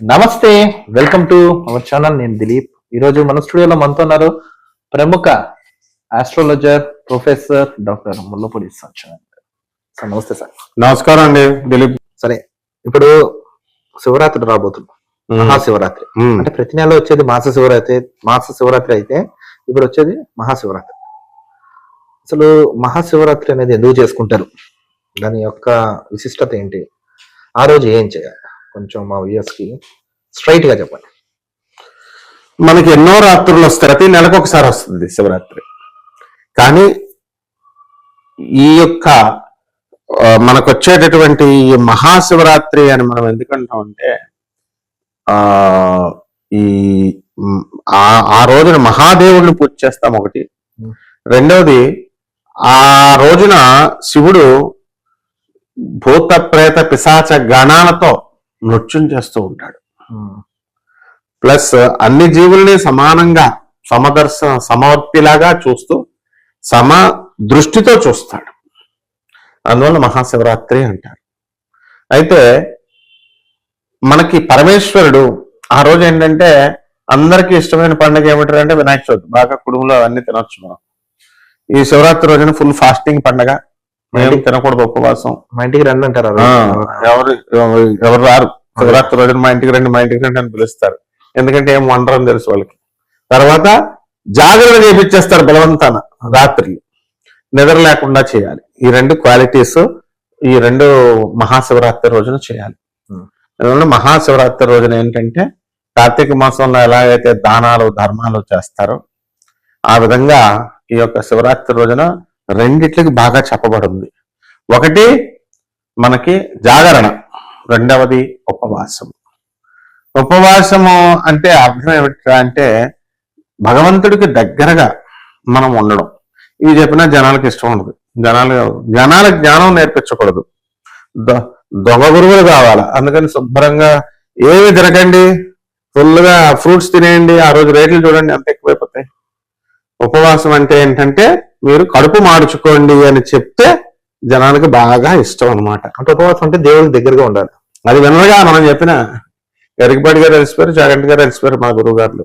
నమస్తే welcome to our channel. నేను దిలీప్. ఈరోజు మన స్టూడియోలో మనతో ఉన్నారు ప్రముఖ astrologer professor doctor Mullapudi Satyanarayana sir నమస్తే సార్. నమస్కారం అండి దిలీప్. సరే ఇప్పుడు శివరాత్రి రాబోతుంది. మహాశివరాత్రి. అంటే ప్రతి నెల వచ్చేది మాస శివరాత్రి మాస శివరాత్రి అయితే ఇప్పుడు వచ్చేది మహాశివరాత్రి. అసలు మహాశివరాత్రి అనేది ఎందుకు చేసుకుంటారు? దాని యొక్క విశిష్టత ఏంటి? ఆ రోజు ఏం చేయాలి? కొంచెం మా వ్యూయర్స్కి స్ట్రైట్గా చెప్పండి. మనకి ఎన్నో రాత్రులు వస్తాయి ప్రతి నెలకు ఒకసారి వస్తుంది శివరాత్రి. కానీ ఈ యొక్క మనకు వచ్చేటటువంటి ఈ మహాశివరాత్రి అని మనం ఎందుకంటామంటే ఆ ఈ ఆ రోజున మహాదేవుడిని పూజ చేస్తాం ఒకటి. రెండవది ఆ రోజున శివుడు భూత ప్రేత పిశాచ గణాలతో నృత్యం చేస్తూ ఉంటాడు. ప్లస్ అన్ని జీవుల్ని సమానంగా సమదర్శన సమవర్తిలాగా చూస్తూ సమ దృష్టితో చూస్తాడు. అందువల్ల మహాశివరాత్రి అంటారు. అయితే మనకి పరమేశ్వరుడు ఆ రోజు ఏంటంటే అందరికీ ఇష్టమైన పండుగ ఏమిటంటే వినాయక చవితి. బాగా కుటుంబంలో అవన్నీ తినొచ్చు మనం. ఈ శివరాత్రి రోజున ఫుల్ ఫాస్టింగ్ పండగ. మేము తినకూడదు ఉపవాసం. మా ఇంటికి రండి అంటారు. ఎవరు ఎవరు- రారు. శివరాత్రి రోజున మా ఇంటికి రండి మా ఇంటికి రండి అని పిలుస్తారు. ఎందుకంటే ఏం వండరని తెలుసు వాళ్ళకి. తర్వాత జాగ్రత్త చేపించేస్తారు బలవంతాన రాత్రి. నిద్ర లేకుండా చేయాలి. ఈ రెండు క్వాలిటీస్ ఈ రెండు మహాశివరాత్రి రోజున చేయాలి. అందువల్ల మహాశివరాత్రి రోజున ఏంటంటే కార్తీక మాసంలో ఎలాగైతే దానాలు ధర్మాలు చేస్తారో ఆ విధంగా ఈ యొక్క శివరాత్రి రోజున రెండిట్లకి బాగా చెప్పబడింది. ఒకటి మనకి జాగరణ రెండవది ఉపవాసం. ఉపవాసము అంటే అర్థం ఏమిటా అంటే భగవంతుడికి దగ్గరగా మనం ఉండడం. ఇవి చెప్పినా జనాలకు ఇష్టం ఉండదు. జనాలు జనాలకు జ్ఞానం నేర్పించకూడదు. దొంగ గురువులు కావాలి? అందుకని శుభ్రంగా ఏమి తినకండి. ఫుల్గా ఫ్రూట్స్ తినేయండి. ఆ రోజు రేట్లు చూడండి ఎంత ఎక్కువైపోతాయి. ఉపవాసం అంటే ఏంటంటే మీరు కడుపు మార్చుకోండి అని చెప్తే జనానికి బాగా ఇష్టం అన్నమాట. అంటే ఉపవాసం అంటే దేవుడికి దగ్గరగా ఉండాలి. అది వినగా మనం చెప్పిన గరికపాటి గారు తెలిసిపోయారు జాగంటి గారు తెలిసిపోయారు మా గురువు గారు.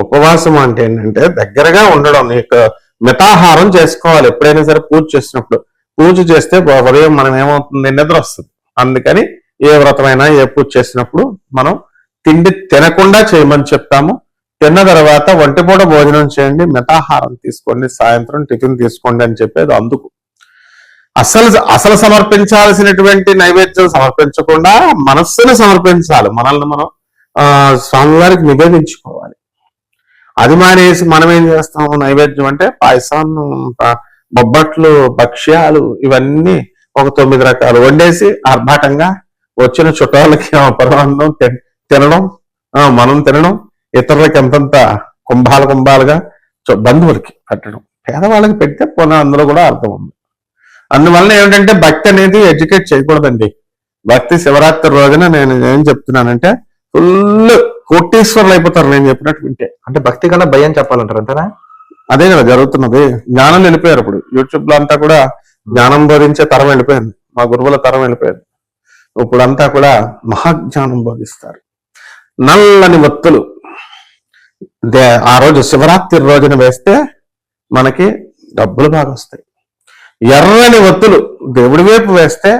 ఉపవాసం అంటే ఏంటంటే దగ్గరగా ఉండడం యొక్క మితాహారం చేసుకోవాలి. ఎప్పుడైనా సరే పూజ చేసినప్పుడు పూజ చేస్తే ఉదయం మనం ఏమవుతుంది? నిద్ర వస్తుంది. అందుకని ఏ వ్రతమైనా ఏ పూజ చేసినప్పుడు మనం తిండి తినకుండా చేయమని చెప్తాము. తిన్న తర్వాత ఒంటిపూట భోజనం చేయండి మితాహారం తీసుకోండి సాయంత్రం టిఫిన్ తీసుకోండి అని చెప్పేది అందుకు. అసలు అసలు సమర్పించాల్సినటువంటి నైవేద్యం సమర్పించకుండా మనస్సును సమర్పించాలి. మనల్ని మనం స్వామివారికి నివేదించుకోవాలి. అది మానేసి మనం ఏం చేస్తాము? నైవేద్యం అంటే పాయసం బొబ్బట్లు భక్ష్యాలు ఇవన్నీ ఒక తొమ్మిది రకాలు. వండేసి ఆర్భాటంగా వచ్చిన చుట్టాలకి పరమాన్నం తి- తినడం ఆ మనం తినడం ఇతరులకి ఎంతంత కుంభాలు కుంభాలుగా బంధువులకి పెట్టడం. పేదవాళ్ళకి పెడితే పోనా అందులో కూడా అర్థం ఉంది. అందువల్ల ఏమిటంటే భక్తి అనేది ఎడ్యుకేట్ చేయకూడదండి. భక్తి శివరాత్రి రోజున నేను ఏం చెప్తున్నానంటే ఫుల్ కోటీశ్వరులు అయిపోతారు నేను చెప్పినట్టు వింటే. అంటే భక్తి కన్నా భయం చెప్పాలంటారు అంతేనా? అదే కదా జరుగుతున్నది. జ్ఞానం వెళ్ళిపోయారు ఇప్పుడు. యూట్యూబ్లో అంతా కూడా జ్ఞానం బోధించే తరం వెళ్ళిపోయింది. మా గురువుల తరం వెళ్ళిపోయింది. ఇప్పుడు అంతా కూడా మహాజ్ఞానం బోధిస్తారు. నల్లని ఒత్తులు. దే ఆ రోజు శివరాత్రి రోజున వేస్తే మనకి డబ్బులు బాగా వస్తాయి. ఎర్రని ఒత్తులు దేవుడి వైపు వేస్తే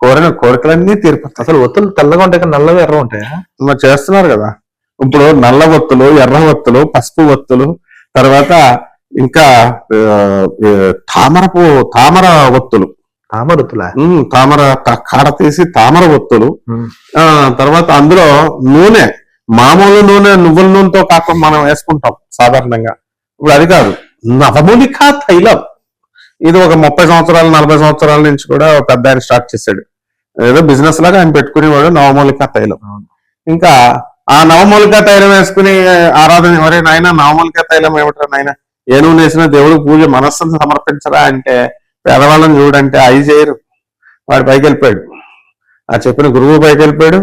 కోరిన కోరికలన్నీ తీరిపోతాయి. అసలు ఒత్తులు తెల్లగా ఉంటాయి కానీ నల్లగా ఎర్ర ఉంటాయా? మరి చేస్తున్నారు కదా. ఇప్పుడు నల్ల ఒత్తులు ఎర్ర ఒత్తులు పసుపు ఒత్తులు తర్వాత ఇంకా తామరపు తామర ఒత్తులు. తామరుతులా ఉమ్, తామర కాడ తీసి తామర ఒత్తులు. ఆ తర్వాత అందులో నూనె. మామూలు నూనె నువ్వుల నూనెతో కాకుండా మనం వేసుకుంటాం సాధారణంగా. ఇప్పుడు అది కాదు నవమూలిక తైలం. ఇది ఒక ముప్పై సంవత్సరాలు నలభై సంవత్సరాల నుంచి కూడా పెద్ద ఆయన స్టార్ట్ చేశాడు. ఏదో బిజినెస్ లాగా ఆయన పెట్టుకునేవాడు నవమూలిక తైలం. ఇంకా ఆ నవమూలిక తైలం వేసుకుని ఆరాధన ఎవరే నాయన నవమూలిక తైలం ఏమిట్రా నాయన? ఏ నూనె వేసినా దేవుడికి పూజ మనస్సును సమర్పించరా అంటే పేదవాళ్ళని చూడంటే అయి చేయరు. వాడు పైకి వెళ్ళిపోయాడు. ఆ చెప్పిన గురువు పైకి వెళ్ళిపోయాడు.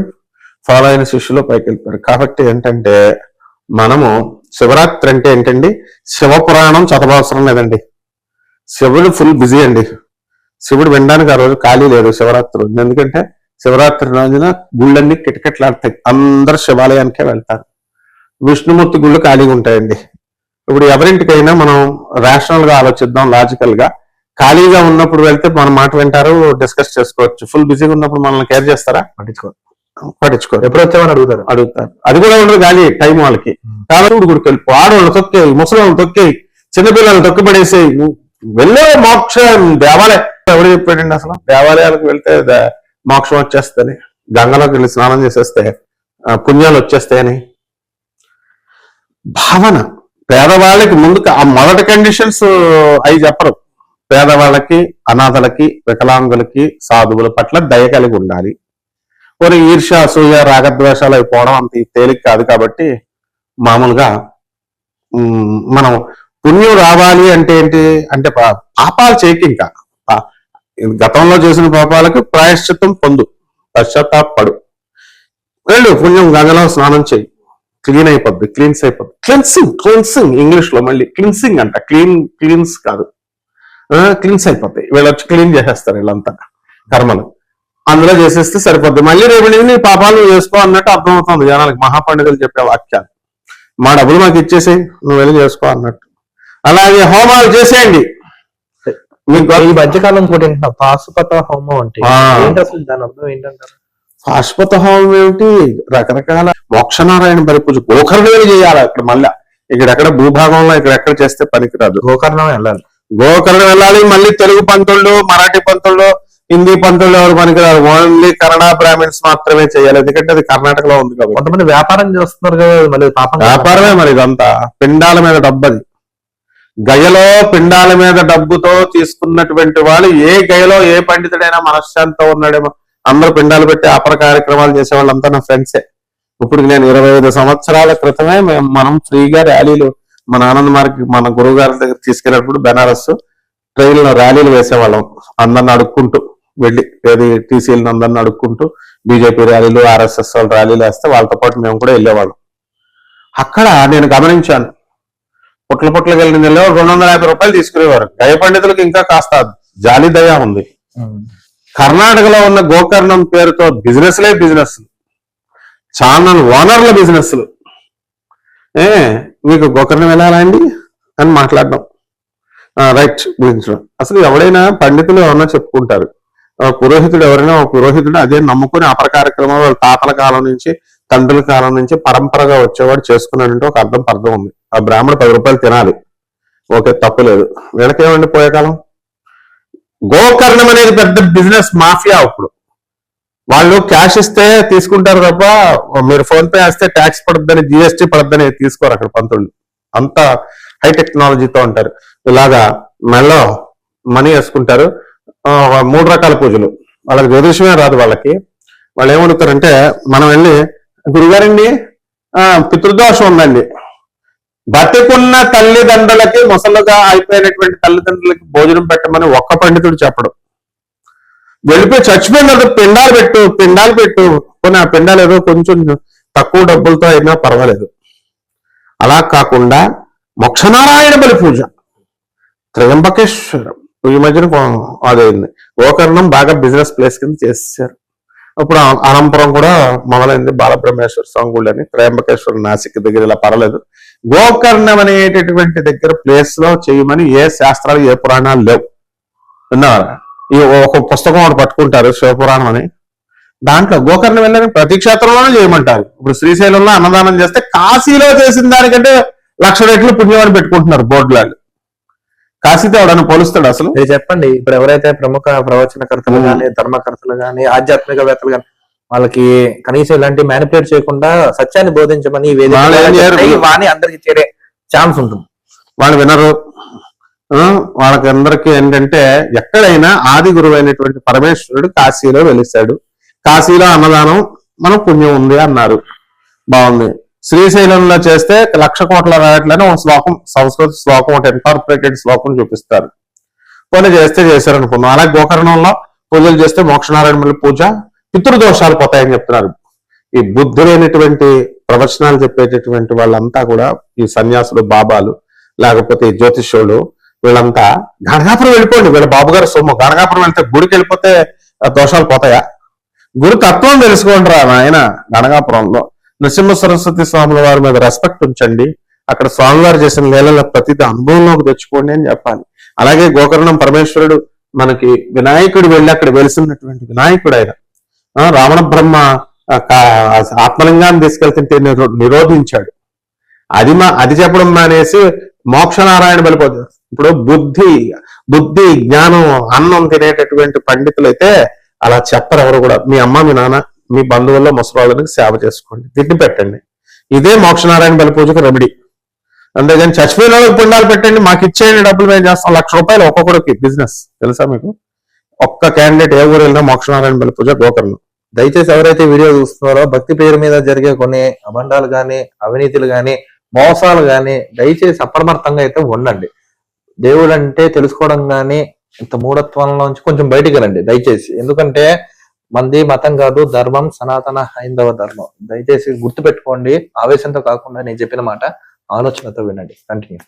ఫాలో అయిన శిష్యులు పైకి వెళ్తారు కాబట్టి ఏంటంటే మనము శివరాత్రి అంటే ఏంటండి? శివ పురాణం చదవవసరం లేదండి. శివుడు ఫుల్ బిజీ అండి. శివుడు వినడానికి ఆ రోజు ఖాళీ లేదు శివరాత్రి ఎందుకంటే శివరాత్రి రోజున గుళ్ళన్నీ కిటకిటలాడతాయి. అందరు శివాలయానికే వెళ్తారు. విష్ణుమూర్తి గుళ్ళు ఖాళీగా ఉంటాయండి. ఇప్పుడు ఎవరింటికైనా మనం రేషనల్గా ఆలోచిద్దాం లాజికల్గా. ఖాళీగా ఉన్నప్పుడు వెళ్తే మన మాట వింటారు డిస్కస్ చేసుకోవచ్చు. ఫుల్ బిజీగా ఉన్నప్పుడు మనల్ని కేర్ చేస్తారా? పట్టించుకో పట్టించుకోరు. ఎప్పుడు వచ్చామని అడుగుతారు? అడుగుతారు. అది కూడా ఉండదు కానీ టైం వాళ్ళకి. కాబట్టి గుడికి వెళ్ళి ఆడవాళ్ళు తొక్కేయి ముసలి తొక్కేయి చిన్నపిల్లలు తొక్కిపడేసేయి వెళ్ళే మోక్షం దేవాలయం ఎవరు చెప్పాడండి అసలు? దేవాలయాలకు వెళ్తే మోక్షం వచ్చేస్తుంది. గంగలోకి వెళ్ళి స్నానం చేసేస్తే పుణ్యాలు వచ్చేస్తాయని. భావన. పేదవాళ్ళకి ముందు ఆ మొదటి కండిషన్స్ అవి చెప్పరు. పేదవాళ్ళకి అనాథలకి వికలాంగులకి సాధువుల పట్ల దయ కలిగి ఉండాలి. కొన్ని ఈర్ష్య అసూయ రాగద్వేషాలు అయిపోవడం అంత తేలిక కాదు కాబట్టి మామూలుగా మనం పుణ్యం రావాలి అంటే ఏంటి? అంటే పా- పాపాలు చేయకి ఇంకా. గతంలో చేసిన పాపాలకు ప్రాయశ్చిత్తం పొందు పశ్చాత్తాపడు వెళ్ళు పుణ్యం గంగలో స్నానం చేయి. క్లీన్ అయిపోద్ది క్లీన్స్ అయిపోద్ది. క్లిన్సింగ్ క్లిన్సింగ్ ఇంగ్లీష్లో మళ్ళీ క్లిన్సింగ్ అంట క్లీన్ క్లీన్స్ కాదు. క్లీన్స్ అయిపోతాయి. వీళ్ళు వచ్చి క్లీన్ చేసేస్తారు వీళ్ళంతా కర్మలు. అందులో చేసేస్తే సరిపోద్ది. మళ్ళీ రేపు నీ పాపాలు నువ్వు చేసుకో అన్నట్టు అర్థమవుతుంది జనాలకి. మహాపండితులు చెప్పే వాక్యాలు. మా డబ్బులు మాకు ఇచ్చేసి నువ్వు వెళ్ళి చేసుకో అన్నట్టు. అలాగే హోమాలు చేసేయండి. ఈ మధ్యకాలం ఏంటంటే పాశుపత హోమం అంటే అసలు దాని అర్థం ఏంటంటారు? పాశ్వత హోమం ఏమిటి? రకరకాల మోక్షనారాయణ బలి పూజ గోకర్ణవేలు చేయాలి అక్కడ మళ్ళా. ఇక్కడెక్కడ భూభాగంలో ఇక్కడెక్కడ చేస్తే పనికిరాదు. గోకర్ణం వెళ్ళాలి. గోకర్ణ వెళ్ళాలి మళ్ళీ తెలుగు పంతుళ్ళు మరాఠీ పంతుళ్ళు హిందీ పంతుళ్ళు ఎవరు పనికిరారు? ఓన్లీ కన్నడ బ్రాహ్మిన్స్ మాత్రమే చేయాలి. ఎందుకంటే అది కర్ణాటకలో ఉంది కాబట్టి. కొంతమంది వ్యాపారం చేస్తున్నారు కదా మళ్ళీ పాపం కదా. వ్యాపారమే మరి ఇదంతా. పిండాల మీద డబ్బు అది గయలో పిండాల మీద డబ్బుతో తీసుకున్నటువంటి వాళ్ళు ఏ గయలో ఏ పండితుడైనా మనశ్శాంతితో ఉన్నాడేమో. అందరూ పిండాలు పెట్టి అపర కార్యక్రమాలు చేసే వాళ్ళంతా నా ఫ్రెండ్సే. ఇప్పుడు నేను ఇరవై ఐదు సంవత్సరాల క్రితమే మేము మనం ఫ్రీగా ర్యాలీలు మన ఆనంద్ మార్గ్ మన గురువు గారి దగ్గర తీసుకెళ్ళినప్పుడు బెనారస్ ట్రైన్లో ర్యాలీలు వేసేవాళ్ళం. అందరిని అడుక్కుంటూ. వెళ్ళి ఏది టీసీలను అందరిని అడుక్కుంటూ బీజేపీ ర్యాలీలు ఆర్ఎస్ఎస్ ర్యాలీలు వేస్తే వాళ్ళతో పాటు మేము కూడా వెళ్ళేవాళ్ళం. అక్కడ నేను గమనించాను. పుట్ల పుట్లకి వెళ్ళిన నెలలో రెండు వందల యాభై రూపాయలు తీసుకునేవారు. దయ పండితులకు ఇంకా కాస్త జాలి దయ ఉంది. కర్ణాటకలో ఉన్న గోకర్ణం పేరుతో బిజినెస్లే బిజినెస్. ఛానల్ ఓనర్ల బిజినెస్లు ఏ మీకు గోకర్ణం వెళ్ళాలా అండి? అని మాట్లాడడం. రైట్ గురించడం అసలు ఎవడైనా పండితులు ఏమన్నా చెప్పుకుంటారు. పురోహితుడు ఎవరైనా ఒక పురోహితుడు అదే నమ్ముకుని అపర కార్యక్రమాలు వాళ్ళ తాతల కాలం నుంచి తండ్రుల కాలం నుంచి పరంపరగా వచ్చేవాడు చేసుకున్నాడంటే ఒక అర్థం అర్థం ఉంది. ఆ బ్రాహ్మడు పది రూపాయలు తినాలి. ఓకే తప్పులేదు వీళ్ళకేమండి పోయే కాలం? గోకర్ణం అనేది పెద్ద బిజినెస్ మాఫియా ఇప్పుడు. వాళ్ళు క్యాష్ ఇస్తే తీసుకుంటారు తప్ప మీరు ఫోన్ పే వేస్తే ట్యాక్స్ పడద్దని జిఎస్టీ పడద్దని తీసుకోరు అక్కడ పంతులు. అంత హై టెక్నాలజీతో ఉంటారు. ఇలాగా మెళ్ళో మనీ వేసుకుంటారు. మూడు రకాల పూజలు. వాళ్ళకి జ్యోతిషమే రాదు వాళ్ళకి. వాళ్ళు ఏమడుగుతారంటే మనం వెళ్ళి గురుగారండి ఆ, పితృదోషం ఉందండి. బతికున్న తల్లిదండ్రులకి ముసలుగా అయిపోయినటువంటి తల్లిదండ్రులకి భోజనం పెట్టమని ఒక్క పండితుడు చెప్పడం. వెళ్ళిపోయి చచ్చిపోయిన పిండాలు పెట్టు పిండాలు పెట్టు. కొన్ని ఆ పిండాలు ఏదో కొంచెం తక్కువ డబ్బులతో అయినా పర్వాలేదు. అలా కాకుండా మోక్షనారాయణ బలి పూజ. త్రయంబకేశ్వరం. ఈ మధ్యన అదైంది. గోకర్ణం బాగా బిజినెస్ ప్లేస్ కింద చేసేసారు ఇప్పుడు అనంతరం కూడా మొదలైంది బాలబ్రహ్మేశ్వర స్వామి గుడి అని త్రయంబకేశ్వర నాసిక్ దగ్గర ఇలా పర్వాలేదు. గోకర్ణం అనేటటువంటి దగ్గర ప్లేస్లో చేయమని ఏ శాస్త్రాలు ఏ పురాణాలు లేవు. విన్నారా? ఈ ఒక పుస్తకం ఒకటి పట్టుకుంటారు శివపురాణం అని. దాంట్లో గోకర్ణం వెళ్ళని ప్రతి క్షేత్రంలోనే చేయమంటారు. ఇప్పుడు శ్రీశైలంలో అన్నదానం చేస్తే కాశీలో చేసిన దానికంటే లక్ష రెట్లు పుణ్యం అని పెట్టుకుంటున్నారు బోర్డులాలు కాశీతో ఎవడన్నా పోలుస్తాడు అసలు? మీరు చెప్పండి. ఇప్పుడు ఎవరైతే ప్రముఖ ప్రవచనకర్తలు ఉమ్. గాని ధర్మకర్తలు గాని ఆధ్యాత్మికవేత్తలు గాని వాళ్ళకి కనీసం ఇలాంటి మ్యానిపులేట్ చేయకుండా సత్యాన్ని బోధించమని ఈ వేదిక వాళ్ళు ఏం ద్వారా చేయరు. చెప్తే వాణి అందరికి చేరే ఛాన్స్ ఉంటుంది. వాళ్ళు వినరు. ఆ, వాళ్ళకి అందరికీ ఏంటంటే ఎక్కడైనా ఆది గురువు అయినటువంటి పరమేశ్వరుడు కాశీలో వెలిశాడు. కాశీలో అన్నదానం మన పుణ్యం ఉంది అన్నారు. బాగుంది. శ్రీశైలంలో చేస్తే లక్ష కోట్ల రాయట్లని ఒక శ్లోకం సంస్కృత శ్లోకం ఒక ఇంటర్ప్రిటెడ్ శ్లోకం చూపిస్తారు. కొన్ని చేస్తే చేశారనుకున్నాం అలాగే గోకర్ణంలో పూజలు చేస్తే మోక్షనారాయణ పూజ పితృదోషాలు పోతాయని చెప్తున్నారు. ఈ బుద్ధులైనటువంటి ప్రవచనాలు చెప్పేటటువంటి వాళ్ళంతా కూడా ఈ సన్యాసులు బాబాలు లేకపోతే జ్యోతిష్యులు వీళ్ళంతా గణగాపురం వెళ్ళిపోండి. వీళ్ళ బాబుగారు సొమ్ము. గణగాపురం వెళ్తే గుడికి వెళ్ళిపోతే దోషాలు పోతాయా? గురు తత్వం తెలుసుకోండి రా నాయన గణగాపురంలో. నరసింహ సరస్వతి స్వాముల వారి మీద రెస్పెక్ట్ ఉంచండి. అక్కడ స్వామివారు చేసిన లీలల ప్రతిది అనుభవంలోకి తెచ్చుకోండి అని చెప్పాలి. అలాగే గోకర్ణం పరమేశ్వరుడు మనకి వినాయకుడు వెళ్ళి అక్కడ వెలిసినటువంటి వినాయకుడు ఆయన. ఆ, రావణ బ్రహ్మ ఆత్మలింగాన్ని తీసుకెళ్తుంటే నిరోధించాడు. అది మా అది చెప్పడం మానేసి మోక్షనారాయణ బలిపోతుంది ఇప్పుడు బుద్ధి బుద్ధి జ్ఞానం అన్నం తినేటటువంటి పండితులు అయితే అలా చెప్పరు ఎవరు కూడా. మీ అమ్మ మీ నాన్న మీ బంధువుల్లో ముసలాళ్ళకి సేవ చేసుకోండి. తిండి పెట్టండి. ఇదే మోక్షనారాయణ బలి పూజకు రెమెడీ అంతేగాని చచ్చిపోయిన వాళ్ళకి పుణ్యాలు పెట్టండి. మాకు ఇచ్చేయండి డబ్బులు మేము చేస్తాం. లక్ష రూపాయలు ఒక్కొక్కడికి. బిజినెస్ తెలుసా మీకు? ఒక్క క్యాండిడేట్ ఏ ఊరు వెళ్ళినా మోక్షనారాయణ బలి పూజ గోకర్ణం. దయచేసి ఎవరైతే వీడియో చూస్తున్నారో భక్తి పేరు మీద జరిగే కొన్ని అబండాలు కానీ అవినీతులు కానీ మోసాలు కానీ దయచేసి అప్రమత్తంగా అయితే ఉండండి. దేవుడు అంటే తెలుసుకోవడం కానీ ఇంత మూఢత్వంలోంచి కొంచెం బయటికి రండి దయచేసి. ఎందుకంటే మంది మతం కాదు ధర్మం సనాతన హైందవ ధర్మం. దయచేసి గుర్తుపెట్టుకోండి. ఆవేశంతో కాకుండా నేను చెప్పిన మాట ఆలోచనతో వినండి. కంటిన్యూ